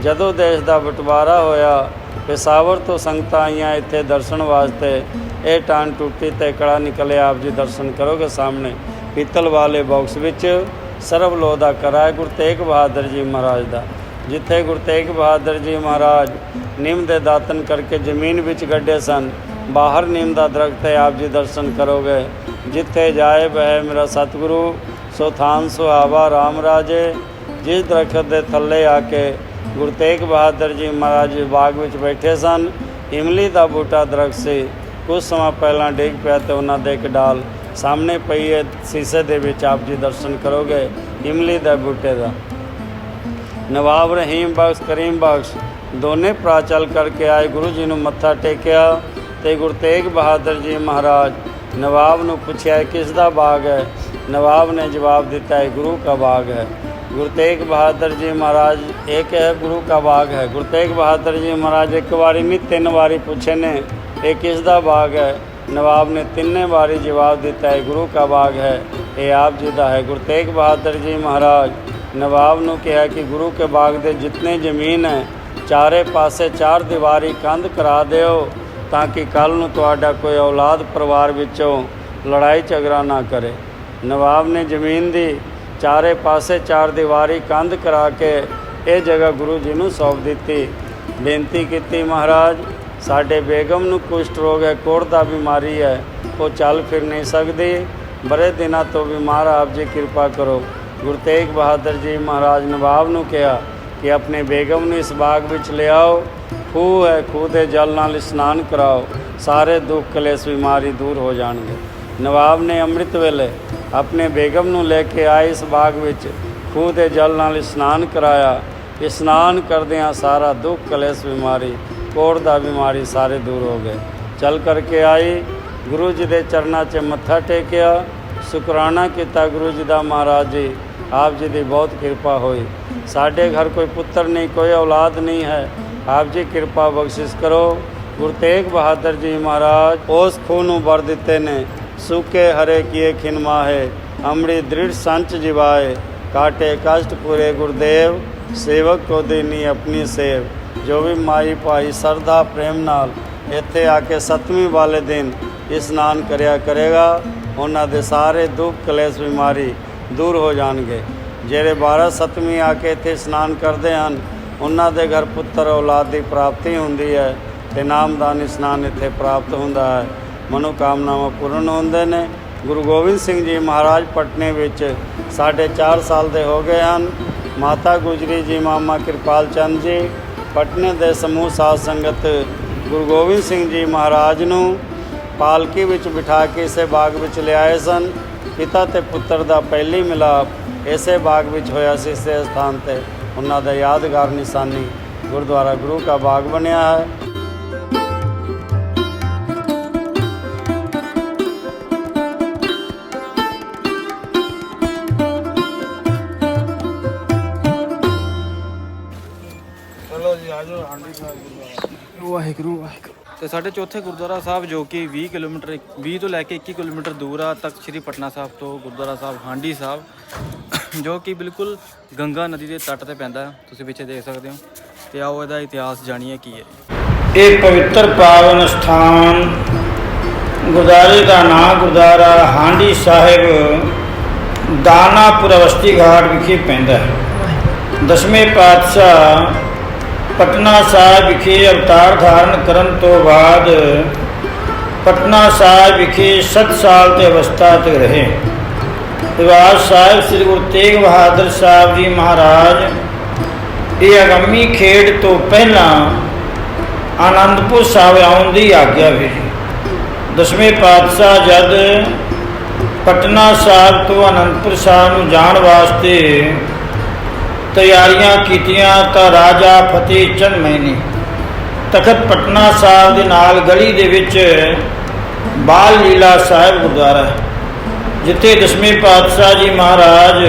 S6: ਜਦੋਂ ਦੇਸ਼ ਦਾ ਬਟਵਾਰਾ ਹੋਇਆ, ਪੇਸ਼ਾਵਰ ਤੋਂ ਸੰਗਤਾਂ ਆਈਆਂ ਇੱਥੇ ਦਰਸ਼ਨ ਵਾਸਤੇ, ਇਹ ਟਾਨ ਟੁੱਟੀ ਤੇ ਕੜਾ ਨਿਕਲੇ। ਆਪ ਜੀ ਦਰਸ਼ਨ ਕਰੋਗੇ ਸਾਹਮਣੇ ਪਿੱਤਲ ਵਾਲੇ ਬਾਕਸ ਵਿੱਚ। ਸਰਬ ਲੋਹ ਦਾ ਕਰਾ ਹੈ ਗੁਰੂ ਤੇਗ ਬਹਾਦਰ ਜੀ ਮਹਾਰਾਜ ਦਾ। ਜਿੱਥੇ ਗੁਰੂ ਤੇਗ ਬਹਾਦਰ ਜੀ ਮਹਾਰਾਜ ਨਿੰਮ ਦੇ ਦਾਤਨ ਕਰਕੇ ਜ਼ਮੀਨ ਵਿੱਚ ਗੱਡੇ ਸਨ, ਬਾਹਰ ਨਿੰਮ ਦਾ ਦਰਖਤ ਹੈ ਆਪ ਜੀ ਦਰਸ਼ਨ ਕਰੋਗੇ। ਜਿੱਥੇ ਜਾਏ ਬਹਿ ਮੇਰਾ ਸਤਿਗੁਰੂ, ਸੋ ਥਾਨ ਸੁਹਾਵਾ RAM ਰਾਜੇ। ਜਿਸ ਦਰਖਤ ਦੇ ਥੱਲੇ ਆ ਕੇ ਗੁਰੂ ਤੇਗ ਬਹਾਦਰ ਜੀ ਮਹਾਰਾਜ ਬਾਗ ਵਿੱਚ ਬੈਠੇ ਸਨ, ਇਮਲੀ ਦਾ ਬੂਟਾ ਦਰਖਤ ਸੀ। ਕੁਝ ਸਮਾਂ ਪਹਿਲਾਂ ਡਿੱਗ ਪਿਆ ਤੇ ਉਹਨਾਂ ਦੇ ਇੱਕ ਡਾਲ ਸਾਹਮਣੇ ਪਈ ਹੈ, ਸੀਸੇ ਦੇ ਵਿੱਚ ਆਪ ਜੀ ਦਰਸ਼ਨ ਕਰੋਗੇ, ਇਮਲੀ ਦਾ ਬੂਟੇ ਦਾ। ਨਵਾਬ ਰਹੀਮ ਬਖਸ਼, ਕਰੀਮ ਬਖਸ਼, ਦੋਨੇ ਭਰਾ ਚੱਲ ਕਰਕੇ ਆਏ, ਗੁਰੂ ਜੀ ਨੂੰ ਮੱਥਾ ਟੇਕਿਆ ਤੇ ਗੁਰੂ ਤੇਗ ਬਹਾਦਰ ਜੀ ਮਹਾਰਾਜ ਨਵਾਬ ਨੂੰ ਪੁੱਛਿਆ ਕਿਸ ਦਾ ਬਾਗ ਹੈ? ਨਵਾਬ ਨੇ ਜਵਾਬ ਦਿੱਤਾ ਹੈ ਗੁਰੂ ਦਾ ਬਾਗ ਹੈ। ਗੁਰੂ ਤੇਗ ਬਹਾਦਰ ਜੀ ਮਹਾਰਾਜ ਇੱਕ ਹੈ, ਗੁਰੂ ਕਾ ਬਾਗ ਹੈ। ਗੁਰੂ ਤੇਗ ਬਹਾਦਰ ਜੀ ਮਹਾਰਾਜ ਇੱਕ ਵਾਰੀ ਨਹੀਂ, ਤਿੰਨ ਵਾਰੀ ਪੁੱਛੇ ਨੇ, ਇਹ ਕਿਸ ਦਾ ਬਾਗ ਹੈ? ਨਵਾਬ ਨੇ ਤਿੰਨੇ ਵਾਰੀ ਜਵਾਬ ਦਿੱਤਾ ਹੈ ਗੁਰੂ ਕਾ ਬਾਗ ਹੈ, ਇਹ ਆਪ ਜੀ ਦਾ ਹੈ। ਗੁਰੂ ਤੇਗ ਬਹਾਦਰ ਜੀ ਮਹਾਰਾਜ ਨਵਾਬ ਨੂੰ ਕਿਹਾ ਕਿ ਗੁਰੂ ਕੇ ਬਾਗ ਦੇ ਜਿੰਨੇ ਜ਼ਮੀਨ ਹੈ, ਚਾਰੇ ਪਾਸੇ ਚਾਰ ਦੀਵਾਰੀ ਕੰਧ ਕਰਾ ਦਿਓ ਤਾਂ ਕਿ ਕੱਲ ਨੂੰ ਤੁਹਾਡਾ ਕੋਈ ਔਲਾਦ ਪਰਿਵਾਰ ਵਿੱਚੋਂ ਲੜਾਈ ਝਗੜਾ ਨਾ ਕਰੇ। ਨਵਾਬ ਨੇ ਜ਼ਮੀਨ ਦੀ ਚਾਰੇ ਪਾਸੇ ਚਾਰ ਦੀਵਾਰੀ ਕੰਧ ਕਰਾ ਕੇ ਇਹ ਜਗ੍ਹਾ ਗੁਰੂ ਜੀ ਨੂੰ ਸੌਂਪ ਦਿੱਤੀ। ਬੇਨਤੀ ਕੀਤੀ ਮਹਾਰਾਜ ਸਾਡੇ ਬੇਗਮ ਨੂੰ ਕੁਸ਼ਟ ਰੋਗ ਹੈ, ਕੋੜ ਦਾ ਬਿਮਾਰੀ ਹੈ, ਉਹ ਚੱਲ ਫਿਰ ਨਹੀਂ ਸਕਦੀ। ਬੜੇ ਦਿਨਾਂ ਤੋਂ ਬਿਮਾਰ ਆਪ ਜੀ ਕਿਰਪਾ ਕਰੋ। ਗੁਰੂ ਤੇਗ ਬਹਾਦਰ ਜੀ ਮਹਾਰਾਜ ਨਵਾਬ ਨੂੰ ਕਿਹਾ ਕਿ ਆਪਣੇ ਬੇਗਮ ਨੂੰ ਇਸ ਬਾਗ ਵਿੱਚ ਲਿਆਓ, ਖੂਹ ਹੈ, ਖੂਹ ਦੇ ਜਲ ਨਾਲ ਇਸ਼ਨਾਨ ਕਰਾਓ, ਸਾਰੇ ਦੁੱਖ ਕਲੇਸ਼ ਬਿਮਾਰੀ ਦੂਰ ਹੋ ਜਾਣਗੇ। ਨਵਾਬ ਨੇ ਅੰਮ੍ਰਿਤ ਵੇਲੇ ਆਪਣੇ ਬੇਗਮ ਨੂੰ ਲੈ ਕੇ ਆਏ ਇਸ ਬਾਗ ਵਿੱਚ, ਖੂਹ ਦੇ ਜਲ ਨਾਲ ਇਸ਼ਨਾਨ ਕਰਾਇਆ। ਇਸ਼ਨਾਨ ਕਰਦਿਆਂ ਸਾਰਾ ਦੁੱਖ ਕਲੇਸ਼ ਬਿਮਾਰੀ ਕੋੜ ਦਾ ਬਿਮਾਰੀ ਸਾਰੇ ਦੂਰ ਹੋ ਗਏ। ਚੱਲ ਕਰਕੇ ਆਈ, ਗੁਰੂ ਜੀ ਦੇ ਚਰਨਾਂ 'ਚ ਮੱਥਾ ਟੇਕਿਆ। ਸ਼ੁਕਰਾਨਾ ਕੀਤਾ ਗੁਰੂ ਜੀ ਦਾ ਮਹਾਰਾਜ ਜੀ, ਆਪ ਜੀ ਦੀ ਬਹੁਤ ਕਿਰਪਾ ਹੋਈ। ਸਾਡੇ ਘਰ ਕੋਈ ਪੁੱਤਰ ਨਹੀਂ, ਕੋਈ ਔਲਾਦ ਨਹੀਂ ਹੈ। ਆਪ ਜੀ ਕਿਰਪਾ ਬਖਸ਼ਿਸ਼ ਕਰੋ। ਗੁਰੂ ਤੇਗ ਬਹਾਦਰ ਜੀ ਮਹਾਰਾਜ, ਉਸ ਖੂਹ ਨੂੰ ਵਰ ਦਿੱਤੇ ਨੇ। ਸੁਕੇ ਹਰੇ ਕੀਏ ਖਿਨ ਮਾਹੇ ਦ੍ਰਿੜ ਸੰਚ ਜਿਵਾਏ। ਕਾਟੇ ਕਸ਼ਟ ਪੂਰੇ ਗੁਰਦੇਵ, ਸੇਵਕ ਕੋ ਦੇਨੀ ਆਪਣੀ ਸੇਵ। ਜੋ ਵੀ ਮਾਈ ਭਾਈ ਸਰਦਾ ਪ੍ਰੇਮ ਨਾਲ ਇੱਥੇ ਆ ਕੇ ਸਤਵੀਂ ਵਾਲੇ ਦਿਨ ਇਸ਼ਨਾਨ ਕਰਿਆ ਕਰੇਗਾ, ਉਹਨਾਂ ਦੇ ਸਾਰੇ ਦੁੱਖ ਕਲੇਸ਼ ਬਿਮਾਰੀ ਦੂਰ ਹੋ ਜਾਣਗੇ। ਜਿਹੜੇ 12 ਸਤਵੀਂ ਆ ਕੇ ਇੱਥੇ ਇਸ਼ਨਾਨ ਕਰਦੇ ਹਨ, ਉਹਨਾਂ ਦੇ ਘਰ ਪੁੱਤਰ ਔਲਾਦ ਦੀ ਪ੍ਰਾਪਤੀ ਹੁੰਦੀ ਹੈ ਤੇ ਨਾਮਦਾਨ ਇਸ਼ਨਾਨ ਇੱਥੇ ਪ੍ਰਾਪਤ ਹੁੰਦਾ ਹੈ। ਮਨੋਕਾਮਨਾਵਾਂ ਪੂਰਨ ਹੁੰਦੇ ਨੇ। ਗੁਰੂ ਗੋਬਿੰਦ ਸਿੰਘ ਜੀ ਮਹਾਰਾਜ ਪਟਨੇ ਵਿੱਚ ਸਾਢੇ ਚਾਰ ਸਾਲ ਦੇ ਹੋ ਗਏ ਹਨ। ਮਾਤਾ ਗੁਜਰੀ ਜੀ, ਮਾਮਾ ਕਿਰਪਾਲ ਚੰਦ ਜੀ ਪਟਨੇ ਦੇ ਸਮੂਹ ਸਾਧ ਸੰਗਤ ਗੁਰੂ ਗੋਬਿੰਦ ਸਿੰਘ ਜੀ ਮਹਾਰਾਜ ਨੂੰ ਪਾਲਕੀ ਵਿੱਚ ਬਿਠਾ ਕੇ ਇਸੇ ਬਾਗ ਵਿੱਚ ਲਿਆਏ ਸਨ। ਪਿਤਾ ਤੇ ਪੁੱਤਰ ਦਾ ਪਹਿਲੀ ਮਿਲਾਪ ਇਸੇ ਬਾਗ ਵਿੱਚ ਹੋਇਆ ਸੀ, ਇਸੇ ਸਥਾਨ ਤੇ। ਉਹਨਾਂ ਦਾ ਯਾਦਗਾਰ ਨਿਸ਼ਾਨੀ ਗੁਰਦੁਆਰਾ ਗੁਰੂ ਕਾ ਬਾਗ ਬਣਿਆ ਹੈ।
S2: ਵਾਹਿਗੁਰੂ ਵਾਹਿਗੁਰੂ। ਤੇ ਸਾਡੇ ਚੌਥੇ ਗੁਰਦੁਆਰਾ ਸਾਹਿਬ ਜੋ ਕਿ 20 ਕਿਲੋਮੀਟਰ 20 ਤੋਂ ਲੈ ਕੇ 21 ਕਿਲੋਮੀਟਰ ਦੂਰ ਆ ਤਖਤ ਸ੍ਰੀ ਪਟਨਾ ਸਾਹਿਬ ਤੋਂ ਗੁਰਦੁਆਰਾ ਸਾਹਿਬ ਹਾਂਡੀ ਸਾਹਿਬ ਜੋ ਕਿ ਬਿਲਕੁਲ ਗੰਗਾ ਨਦੀ ਦੇ ਤੱਟ ਤੇ ਪੈਂਦਾ। ਤੁਸੀਂ ਪਿੱਛੇ ਦੇਖ ਸਕਦੇ ਹੋ। ਤੇ ਆਓ ਇਹਦਾ ਇਤਿਹਾਸ ਜਾਣੀਏ ਕੀ ਹੈ।
S7: ਇਹ ਪਵਿੱਤਰ ਪਾਵਨ ਸਥਾਨ ਗੁਰਦਾਰੇ ਦਾ ਨਾਮ ਗੁਰਦਾਰਾ ਹਾਂਡੀ ਸਾਹਿਬ ਦਾਨਾਪੁਰ ਅਵਸਥੀ ਘਾਟ ਵਿਖੇ ਪੈਂਦਾ ਹੈ। ਦਸਵੇਂ ਪਾਤਸ਼ਾਹ ਪਟਨਾ ਸਾਹਿਬ ਵਿਖੇ ਅਵਤਾਰ ਧਾਰਨ ਕਰਨ ਤੋਂ ਬਾਅਦ ਪਟਨਾ ਸਾਹਿਬ ਵਿਖੇ 7 ਸਾਲ ਤੇ ਅਵਸਥਾ ਤੇ ਰਹੇ। ਦਰਬਾਰ ਸਾਹਿਬ ਸ੍ਰੀ ਗੁਰੂ ਤੇਗ ਬਹਾਦਰ ਸਾਹਿਬ ਜੀ ਮਹਾਰਾਜ ਇਹ ਅਗੰਮੀ ਖੇਡ ਤੋਂ ਪਹਿਲਾਂ ਆਨੰਦਪੁਰ ਸਾਹਿਬ ਆਉਣ ਦੀ ਆਗਿਆ ਵੀ ਦਸਵੇਂ ਪਾਤਸ਼ਾਹ ਜਦ ਪਟਨਾ ਸਾਹਿਬ ਤੋਂ ਆਨੰਦਪੁਰ ਸਾਹਿਬ ਨੂੰ ਜਾਣ ਵਾਸਤੇ ਤਿਆਰੀਆਂ ਕੀਤੀਆਂ ਤਾਂ ਰਾਜਾ ਫਤਿਹ ਚੰਦ ਮੈਨੇ ਤਖਤ ਪਟਨਾ ਸਾਹਿਬ ਦੇ ਨਾਲ ਗਲੀ ਦੇ ਵਿੱਚ ਬਾਲ ਲੀਲਾ ਸਾਹਿਬ ਗੁਰਦੁਆਰਾ ਹੈ, ਜਿੱਥੇ ਦਸਵੇਂ ਪਾਤਸ਼ਾਹ ਜੀ ਮਹਾਰਾਜ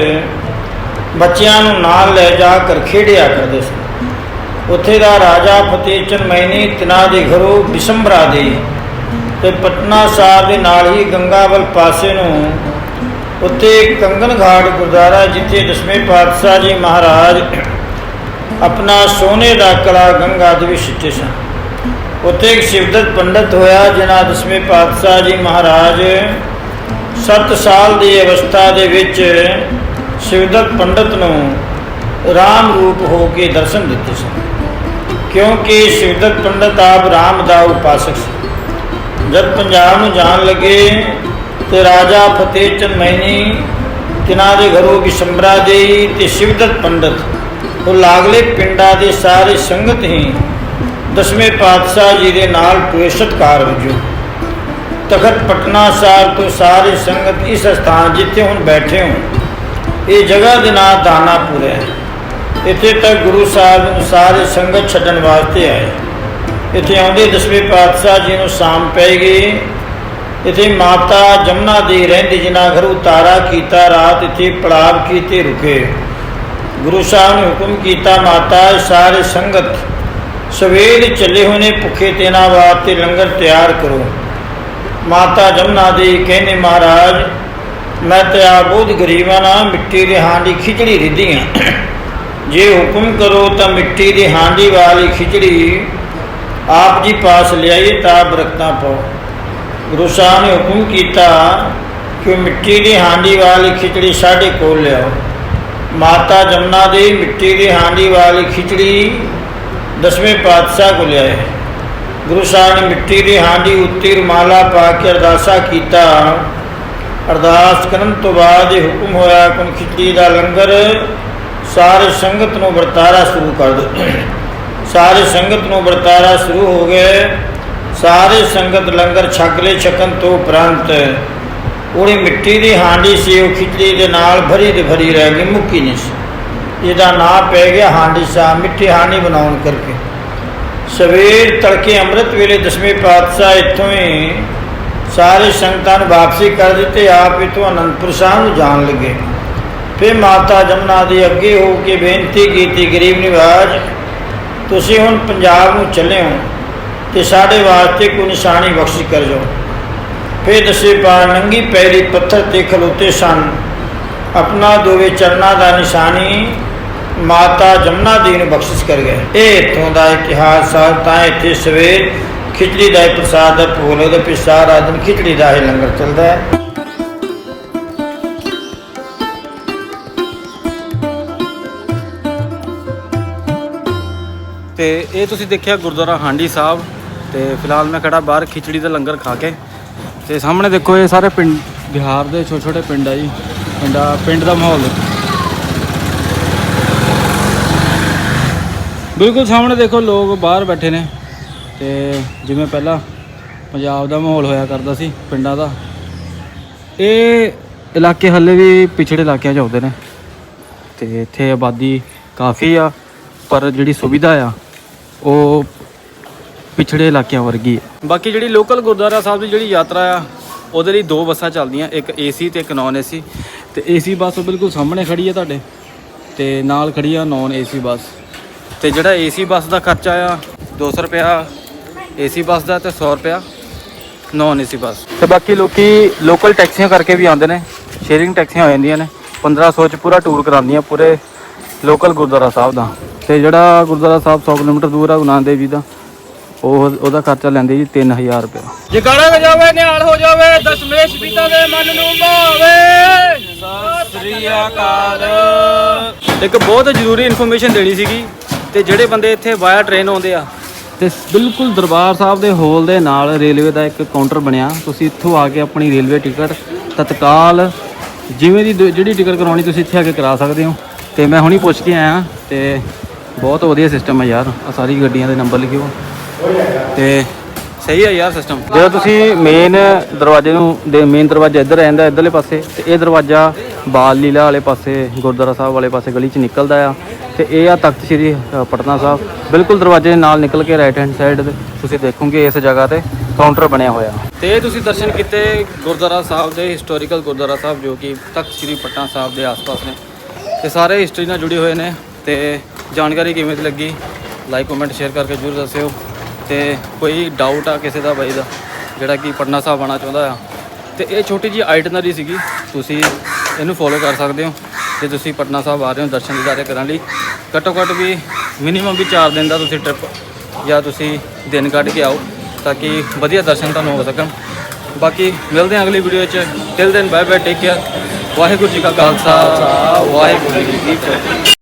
S7: ਬੱਚਿਆਂ ਨੂੰ ਨਾਲ ਲੈ ਜਾ ਕਰ ਖੇਡਿਆ ਕਰਦੇ ਸਨ। ਉੱਥੇ ਦਾ ਰਾਜਾ ਫਤਿਹ ਚੰਦ ਮੈਨੀ ਤਿਨਾ ਦੇ ਘਰੋਂ ਬਿਸੰਬਰਾ ਦੇ ਤੇ ਪਟਨਾ ਸਾਹਿਬ ਦੇ ਨਾਲ ਹੀ ਗੰਗਾਵਲ ਪਾਸੇ ਨੂੰ ਉੱਥੇ ਕੰਗਨ ਘਾਟ ਗੁਰਦੁਆਰਾ ਜਿੱਥੇ ਦਸਵੇਂ ਪਾਤਸ਼ਾਹ ਜੀ ਮਹਾਰਾਜ ਆਪਣਾ ਸੋਨੇ ਦਾ ਕਲਾ ਗੰਗਾ ਦੇ ਵਿੱਚ ਸਿੱਟੇ ਸਨ। ਉੱਥੇ ਇੱਕ ਸ਼ਿਵਦਤ ਪੰਡਤ ਹੋਇਆ ਜਿਨ੍ਹਾਂ ਦਸਵੇਂ ਪਾਤਸ਼ਾਹ ਜੀ ਮਹਾਰਾਜ 7 ਸਾਲ ਦੀ ਅਵਸਥਾ ਦੇ ਵਿੱਚ ਸ਼ਿਵਦਤ ਪੰਡਤ ਨੂੰ ਰਾਮ ਰੂਪ ਹੋ ਕੇ ਦਰਸ਼ਨ ਦਿੱਤੇ ਸਨ। ਕਿਉਂਕਿ ਸ਼ਿਵਦਤ ਪੰਡਤ ਆਪ ਰਾਮ ਦਾ ਉਪਾਸਕ ਸੀ। ਜਦ ਪੰਜਾਬ ਨੂੰ ਜਾਣ ਲੱਗੇ ਤੇ ਰਾਜਾ ਫਤਿਹ ਚੰਦ ਮੈਨੀ ਤਿਨਾਂ ਦੇ ਘਰੋਂ ਵਿਸ਼ੰਬਰਾ ਦੇਈ ਤੇ ਸ਼ਿਵਦਤ ਪੰਡਤ। ਉਹ ਲਾਗਲੇ ਪਿੰਡਾਂ ਦੇ ਸਾਰੇ ਸੰਗਤ ਹੀ ਦਸਵੇਂ ਪਾਤਸ਼ਾਹ ਜੀ ਦੇ ਨਾਲ ਪ੍ਰੇਸ਼ਤਕਾਰ ਵਜੋਂ ਤਖਤ ਪਟਨਾ ਸਾਹਿਬ ਤੋਂ ਸਾਰੇ ਸੰਗਤ ਇਸ ਸਥਾਨ ਜਿੱਥੇ ਹੁਣ ਬੈਠੇ ਹੋ ਇਹ ਜਗ੍ਹਾ ਦੇ ਨਾਂ ਦਾਨਾਪੁਰ ਹੈ। ਇੱਥੇ ਤੱਕ ਗੁਰੂ ਸਾਹਿਬ ਨੂੰ ਸਾਰੇ ਸੰਗਤ ਛੱਡਣ ਵਾਸਤੇ ਆਏ। ਇੱਥੇ ਆਉਂਦੇ ਦਸਵੇਂ ਪਾਤਸ਼ਾਹ ਜੀ ਨੂੰ ਸ਼ਾਮ ਪੈ ਗਈ। ਇੱਥੇ ਮਾਤਾ ਜਮਨਾ ਦੇ ਰਹਿੰਦੇ ਜਿਨ੍ਹਾਂ ਘਰ ਉਤਾਰਾ ਕੀਤਾ, ਰਾਤ ਇੱਥੇ ਪੜਾਵ ਕੀਤੇ ਰੁਕੇ। ਗੁਰੂ ਸਾਹਿਬ ਨੇ ਹੁਕਮ ਕੀਤਾ, ਮਾਤਾ, ਸਾਰੇ ਸੰਗਤ ਸਵੇਰ ਚੱਲੇ ਹੋਏ ਨੇ ਭੁੱਖੇ ਤੇਨਾ ਵਾਸਤੇ ਲੰਗਰ ਤਿਆਰ ਕਰੋ। ਮਾਤਾ ਜਮਨਾ ਦੇ ਕਹਿੰਦੇ, ਮਹਾਰਾਜ, ਮੈਂ ਤੇ ਆ ਬਹੁਤ ਗਰੀਬਾਂ ਨਾਲ ਮਿੱਟੀ ਦੇ ਹਾਂਡੀ ਖਿਚੜੀ ਰਿੱਧੀ ਹਾਂ ਜੇ ਹੁਕਮ ਕਰੋ ਤਾਂ ਮਿੱਟੀ ਦੀ ਹਾਂਡੀ ਵਾਲੀ ਖਿਚੜੀ ਆਪ ਜੀ ਪਾਸ ਲਿਆਈਏ ਤਾਂ ਬਰਕਤਾਂ ਪਾਓ। ਗੁਰੂ ਸਾਹਿਬ ਨੇ ਹੁਕਮ ਕੀਤਾ ਕਿ ਮਿੱਟੀ ਦੀ ਹਾਂਡੀ ਵਾਲੀ ਖਿਚੜੀ ਸਾਡੇ ਕੋਲ ਲਿਆਓ। ਮਾਤਾ ਜਮਨਾ ਦੀ ਮਿੱਟੀ ਦੀ ਹਾਂਡੀ ਵਾਲੀ ਖਿਚੜੀ ਦਸਵੇਂ ਪਾਤਸ਼ਾਹ ਕੋਲ ਲਿਆਏ। ਗੁਰੂ ਸਾਹਿਬ ਨੇ ਮਿੱਟੀ ਦੀ ਹਾਂਡੀ ਉੱਤੇ ਰੁਮਾਲਾ ਪਾ ਕੇ ਅਰਦਾਸਾ ਕੀਤਾ। ਅਰਦਾਸ ਕਰਨ ਤੋਂ ਬਾਅਦ ਇਹ ਹੁਕਮ ਹੋਇਆ ਕਿ ਖਿਚੜੀ ਦਾ ਲੰਗਰ ਸਾਰੇ ਸੰਗਤ ਨੂੰ ਵਰਤਾਰਾ ਸ਼ੁਰੂ ਕਰ ਦਿਓ। ਸਾਰੇ ਸੰਗਤ ਨੂੰ ਵਰਤਾਰਾ ਸ਼ੁਰੂ ਹੋ ਗਏ। ਸਾਰੇ ਸੰਗਤ ਲੰਗਰ ਛਕਲੇ ਛਕਣ ਤੋਂ ਉਪਰੰਤ ਉਹਦੀ ਮਿੱਟੀ ਦੀ ਹਾਂਡੀ ਸੀ, ਉਹ ਖਿਚੜੀ ਦੇ ਨਾਲ ਭਰੀ ਤੇ ਭਰੀ ਰਹਿ ਗਈ, ਮੁੱਕੀ ਨਹੀਂ ਸੀ। ਇਹਦਾ ਨਾਂ ਪੈ ਗਿਆ ਹਾਂਡੀ ਸਾਹਿਬ ਮਿੱਠੀ ਹਾਂਡੀ ਬਣਾਉਣ ਕਰਕੇ। ਸਵੇਰ ਤੜਕੇ ਅੰਮ੍ਰਿਤ ਵੇਲੇ ਦਸਵੇਂ ਪਾਤਸ਼ਾਹ ਇੱਥੋਂ ਹੀ ਸਾਰੇ ਸੰਗਤਾਂ ਨੂੰ ਵਾਪਸੀ ਕਰ ਦਿੱਤੇ, ਆਪ ਇਥੋਂ ਅਨੰਦਪੁਰ ਸਾਹਿਬ ਨੂੰ ਜਾਣ ਲੱਗੇ। ਫਿਰ ਮਾਤਾ ਜਮਨਾ ਦੇ ਅੱਗੇ ਹੋ ਕੇ ਬੇਨਤੀ ਕੀਤੀ, ਗਰੀਬ ਨਿਵਾਜ, ਤੁਸੀਂ ਹੁਣ ਪੰਜਾਬ ਨੂੰ ਚੱਲੇ ਹੋ। ਤੇ ਸਾਡੇ ਵਾਸਤੇ ਕੋਈ ਨਿਸ਼ਾਨੀ ਬਖਸ਼ਿਸ਼ ਕਰ ਜਾਓ। ਫਿਰ ਦਸੇ ਪਾ ਨੰਗੀ ਪੈਰੀ ਪੱਥਰ ਤੇ ਖਲੋਤੇ ਸਨ। ਆਪਣਾ ਦੋਵੇਂ ਚਰਨਾਂ ਦਾ ਨਿਸ਼ਾਨੀ ਮਾਤਾ ਜਮਨਾ ਦੀ ਨੂੰ ਬਖਸ਼ਿਸ਼ ਕਰ ਗਏ। ਇਹ ਇਥੋਂ ਦਾ ਇਤਿਹਾਸ ਆ ਤਾਂ ਇੱਥੇ ਸਵੇਰ ਖਿਚੜੀ ਦਾ ਹੀ ਪ੍ਰਸਾਦ ਦਾ ਭੋਗ ਲੱਗਦਾ, ਫਿਰ ਸਾਰਾ ਦਿਨ ਖਿਚੜੀ ਦਾ ਹੀ ਲੰਗਰ ਚੱਲਦਾ ਹੈ।
S2: ਤੇ ਇਹ ਤੁਸੀਂ ਦੇਖਿਆ ਗੁਰਦੁਆਰਾ ਹਾਂਡੀ ਸਾਹਿਬ ਤੇ ਫਿਲਹਾਲ ਮੈਂ ਖੜਾ ਬਾਹਰ ਖਿਚੜੀ ਦਾ ਲੰਗਰ ਖਾ ਕੇ। ਤੇ ਸਾਹਮਣੇ ਦੇਖੋ ਇਹ ਸਾਰੇ ਪਿੰਡ, ਬਿਹਾਰ ਦੇ ਛੋਟੇ ਛੋਟੇ ਪਿੰਡ ਆ ਜੀ। ਪਿੰਡਾ ਪਿੰਡ ਦਾ ਮਾਹੌਲ। ਬਿਲਕੁਲ ਸਾਹਮਣੇ ਦੇਖੋ ਲੋਕ ਬਾਹਰ ਬੈਠੇ ਨੇ। ਤੇ ਜਿਵੇਂ ਪਹਿਲਾਂ ਪੰਜਾਬ ਦਾ ਮਾਹੌਲ ਹੋਇਆ ਕਰਦਾ ਸੀ ਪਿੰਡਾਂ ਦਾ। ਇਹ ਇਲਾਕੇ ਹੱਲੇ ਵੀ ਪਿਛੜੇ ਇਲਾਕਿਆਂ 'ਚ ਆਉਂਦੇ ਨੇ। ਤੇ ਇੱਥੇ ਆਬਾਦੀ ਕਾਫੀ ਆ, ਪਰ ਜਿਹੜੀ ਸੁਵਿਧਾ ਆ, ਉਹ ਪਿਛੜੇ ਇਲਾਕਿਆਂ ਵਰਗੀ ਹੈ। ਬਾਕੀ ਜਿਹੜੀ ਲੋਕਲ ਗੁਰਦੁਆਰਾ ਸਾਹਿਬ ਦੀ ਜਿਹੜੀ ਯਾਤਰਾ ਆ, ਉਹਦੇ ਲਈ ਦੋ ਬੱਸਾਂ ਚੱਲਦੀਆਂ, ਇੱਕ ਏਸੀ ਤੇ ਇੱਕ ਨਾਨ ਏਸੀ ਤੇ ਏਸੀ ਬੱਸ ਬਿਲਕੁਲ ਸਾਹਮਣੇ ਖੜੀ ਹੈ ਤੁਹਾਡੇ, ਤੇ ਨਾਲ ਖੜੀ ਆ ਨਾਨ ਏਸੀ ਬੱਸ। ਤੇ ਜਿਹੜਾ ਏਸੀ ਬੱਸ ਦਾ ਖਰਚਾ ਆ 200 ਰੁਪਿਆ ਏਸੀ ਬੱਸ ਦਾ ਤੇ 100 ਰੁਪਿਆ ਨਾਨ ਏਸੀ ਬੱਸ। ਤੇ ਬਾਕੀ ਲੋਕੀ ਲੋਕਲ ਟੈਕਸੀਆਂ ਕਰਕੇ ਵੀ ਆਉਂਦੇ ਨੇ ਸ਼ੇਅਰਿੰਗ ਟੈਕਸੀਆਂ ਹੋ ਜਾਂਦੀਆਂ ਨੇ 1500 ਚ ਪੂਰਾ ਟੂਰ ਕਰਾਉਂਦੀਆਂ ਪੂਰੇ ਲੋਕਲ ਗੁਰਦੁਆਰਾ ਸਾਹਿਬ ਦਾ। ਤੇ ਜਿਹੜਾ ਗੁਰਦੁਆਰਾ ਸਾਹਿਬ 100 ਕਿਲੋਮੀਟਰ ਦੂਰ ਆ, ਗੁਰੂ ਨਾਨਕ ਦੇਵ ਜੀ ਦਾ ਉਹ ਉਹਦਾ ਖਰਚਾ ਲੈਂਦੇ ਜੀ 3000 ਰੁਪਏ
S6: ਜਗਾੜਾ ਵਜਾਵੇ ਨਿਹਾਲ ਹੋ ਜਾਵੇ ਦਸ਼ਮੇਸ਼ ਪਿਤਾ ਦੇ ਮਨ ਨੂੰ ਭਾਵੇ। ਸਤਿ ਸ੍ਰੀ ਅਕਾਲ।
S2: ਇੱਕ ਬਹੁਤ ਜ਼ਰੂਰੀ ਇਨਫੋਰਮੇਸ਼ਨ ਦੇਣੀ ਸੀਗੀ ਤੇ ਜਿਹੜੇ ਬੰਦੇ ਇੱਥੇ ਵਾਇਆ ਟ੍ਰੇਨ ਆਉਂਦੇ ਆ ਤੇ ਬਿਲਕੁਲ ਦਰਬਾਰ ਸਾਹਿਬ ਦੇ ਹੋਲ ਦੇ ਨਾਲ ਰੇਲਵੇ ਦਾ ਇੱਕ ਕਾਊਂਟਰ ਬਣਿਆ। ਤੁਸੀਂ ਇੱਥੋਂ ਆ ਕੇ ਆਪਣੀ ਰੇਲਵੇ ਟਿਕਟ ਤਤਕਾਲ ਜਿਵੇਂ ਦੀ ਦ- ਜਿਹੜੀ ਟਿਕਟ ਕਰਾਉਣੀ ਤੁਸੀਂ ਇੱਥੇ ਆ ਕੇ ਕਰਾ ਸਕਦੇ ਹੋ। ਤੇ ਮੈਂ ਹੁਣੀ ਪੁੱਛ ਕੇ ਆਇਆ ਤੇ ਬਹੁਤ ਵਧੀਆ ਸਿਸਟਮ ਹੈ ਯਾਰ। ਆ ਸਾਰੀ ਗੱਡੀਆਂ ਦੇ ਨੰਬਰ ਲਿਖਿਓ। ਤੇ ਸਹੀ ਹੈ ਯਾਰ ਸਿਸਟਮ ਜਦੋਂ ਤੁਸੀਂ ਮੇਨ ਦਰਵਾਜ਼ੇ ਨੂੰ ਦੇ ਮੇਨ ਦਰਵਾਜ਼ਾ ਇੱਧਰ ਰਹਿੰਦਾ ਇੱਧਰਲੇ ਪਾਸੇ ਤੇ ਇਹ ਦਰਵਾਜ਼ਾ ਬਾਲ ਲੀਲਾ ਵਾਲੇ ਪਾਸੇ ਗੁਰਦੁਆਰਾ ਸਾਹਿਬ ਵਾਲੇ ਪਾਸੇ ਗਲੀ 'ਚ ਨਿਕਲਦਾ ਆ ਤੇ ਇਹ ਆ ਤਖਤ ਸ੍ਰੀ ਪਟਨਾ ਸਾਹਿਬ। ਬਿਲਕੁਲ ਦਰਵਾਜ਼ੇ ਦੇ ਨਾਲ ਨਿਕਲ ਕੇ ਰਾਈਟ ਹੈਂਡ ਸਾਈਡ ਤੇ ਤੁਸੀਂ ਦੇਖੋਗੇ ਇਸ ਜਗ੍ਹਾ ਤੇ ਕਾਊਂਟਰ ਬਣਿਆ ਹੋਇਆ। ਤੇ ਤੁਸੀਂ ਦਰਸ਼ਨ ਕੀਤੇ ਗੁਰਦੁਆਰਾ ਸਾਹਿਬ ਦੇ ਹਿਸਟੋਰੀਕਲ ਗੁਰਦੁਆਰਾ ਸਾਹਿਬ ਜੋ ਕਿ ਤਖਤ ਸ੍ਰੀ ਪਟਨਾ ਸਾਹਿਬ ਦੇ ਆਸ-ਪਾਸ ਨੇ। ਤੇ ਸਾਰੇ ਹਿਸਟਰੀ ਨਾਲ ਜੁੜੇ ਹੋਏ ਨੇ ਤੇ ਜਾਣਕਾਰੀ ਕਿਵੇਂ ਦੀ ਲੱਗੀ? ਲਾਈਕ ਕਮੈਂਟ ਸ਼ੇਅਰ ਕਰਕੇ ਜਰੂਰ ਦੱਸਿਓ। ਤੇ ਕੋਈ ਡਾਊਟ ਆ ਕਿਸੇ ਦਾ ਬਾਈ ਦਾ, ਜਿਹੜਾ ਕਿ ਪਟਨਾ ਸਾਹਿਬ ਆਉਣਾ ਚਾਹੁੰਦਾ ਆ। ਤੇ ਇਹ ਛੋਟੀ ਜੀ ਆਈਟਨਰੀ ਸੀਗੀ, ਤੁਸੀਂ ਇਹਨੂੰ ਫੋਲੋ ਕਰ ਸਕਦੇ ਹੋ, ਜੇ ਤੁਸੀਂ ਪਟਨਾ ਸਾਹਿਬ ਆ ਰਹੇ ਹੋ ਦਰਸ਼ਨ ਦਿਦਾਰੇ ਕਰਨ ਲਈ। ਘੱਟੋ ਘੱਟ ਵੀ ਮਿਨੀਮਮ ਵੀ 4 ਦਿਨ ਦਾ ਤੁਸੀਂ ਟ੍ਰਿਪ ਜਾਂ ਤੁਸੀਂ ਦਿਨ ਕੱਢ ਕੇ ਆਓ, ਤਾਂ ਕਿ ਵਧੀਆ ਦਰਸ਼ਨ ਤੁਹਾਨੂੰ ਹੋ ਸਕਣ। ਬਾਕੀ ਮਿਲਦੇ ਹਾਂ ਅਗਲੀ ਵੀਡੀਓ 'ਚ ਟਿਲ ਦਿਨ bye bye take care Waheguru ji ਕਾ ਖਾਲਸਾ, ਵਾਹਿਗੁਰੂ ਜੀ ਕੀ ਫਤਿਹ।